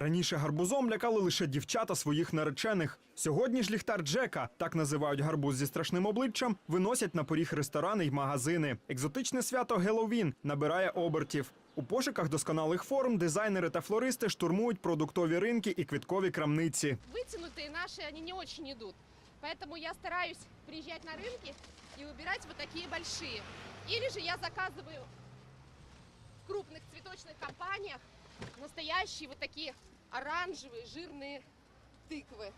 Раніше гарбузом лякали лише дівчата своїх наречених. Сьогодні ж ліхтар Джека, так називають гарбуз зі страшним обличчям, виносять на поріг ресторани й магазини. Екзотичне свято Геловін набирає обертів. У пошуках досконалих форм дизайнери та флористи штурмують продуктові ринки і квіткові крамниці. вытянутые наши, они не очень идут. Поэтому я стараюсь приезжать на рынки и выбирать вот такие большие. Или же я заказываю в крупных цветочных компаниях настоящие вот такие оранжевые жирные тыквы.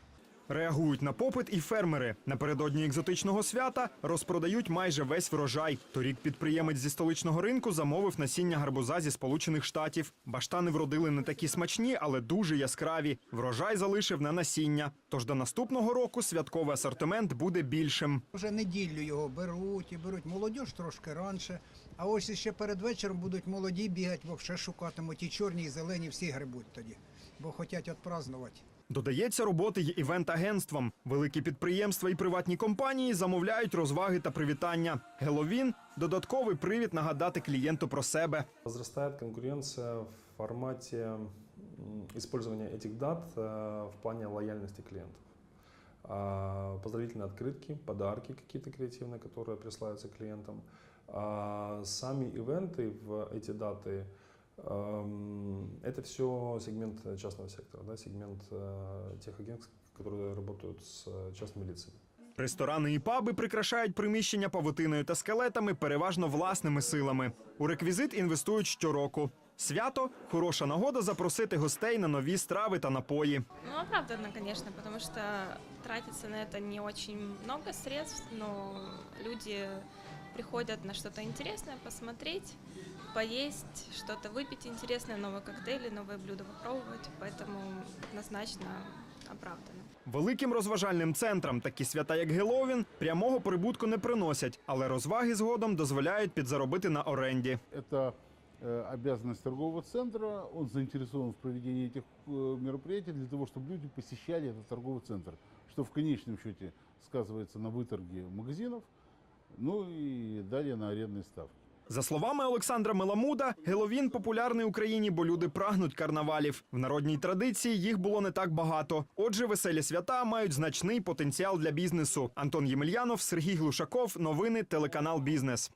Реагують на попит і фермери. Напередодні екзотичного свята розпродають майже весь врожай. Торік підприємець зі столичного ринку замовив насіння гарбуза зі Сполучених Штатів. Баштани вродили не такі смачні, але дуже яскраві. Врожай залишив на насіння. Тож до наступного року святковий асортимент буде більшим. Вже неділю його беруть і беруть молодь трошки раніше. А ось ще перед вечором будуть молоді бігати, бо ще шукатимуть і чорні, і зелені, всі грибуть тоді, бо хочуть відпразнувати. Додається роботи й івент-агентствам. Великі підприємства і приватні компанії замовляють розваги та привітання. Геловін додатковий привід нагадати клієнту про себе. Возрастает конкуренция в формате м, использования этих дат э, в плане лояльности клиентов. А, Поздравительные открытки, подарки какие-то креативные, которые присылаются клиентам. А Сами ивенты в эти даты эм, это все сегмент частного сектора, да, сегмент э, тех агентств, которые работают с э, частными лицами. Ресторани і паби прикрашають приміщення павутиною та скелетами переважно власними силами. У реквізит інвестують щороку. Свято хороша нагода запросити гостей на нові страви та напої. Ну, оправданно, конечно, потому что тратится на это не очень много средств, но люди приходят на что-то интересное посмотреть, поесть, что-то выпить интересное, новые коктейли, новые блюда попробовать, поэтому однозначно оправданно. Великим розважальним центрам такі свята, як Геловін, прямого прибутку не приносять, але розваги згодом дозволяють підзаробити на оренді. Это э, обязанность торгового центра. Он заинтересован в проведении этих э, мероприятий для того, чтобы люди посещали этот торговый центр, что в конечном счете сказывается на выторге магазинов, ну и далее на арендные ставки. За словами Олександра Меламуда, Геловін популярний Україні, бо люди прагнуть карнавалів. В народній традиції їх було не так багато. Отже, веселі свята мають значний потенціал для бізнесу. Антон Ємельянов, Сергій Глушаков. Новини телеканал Бізнес.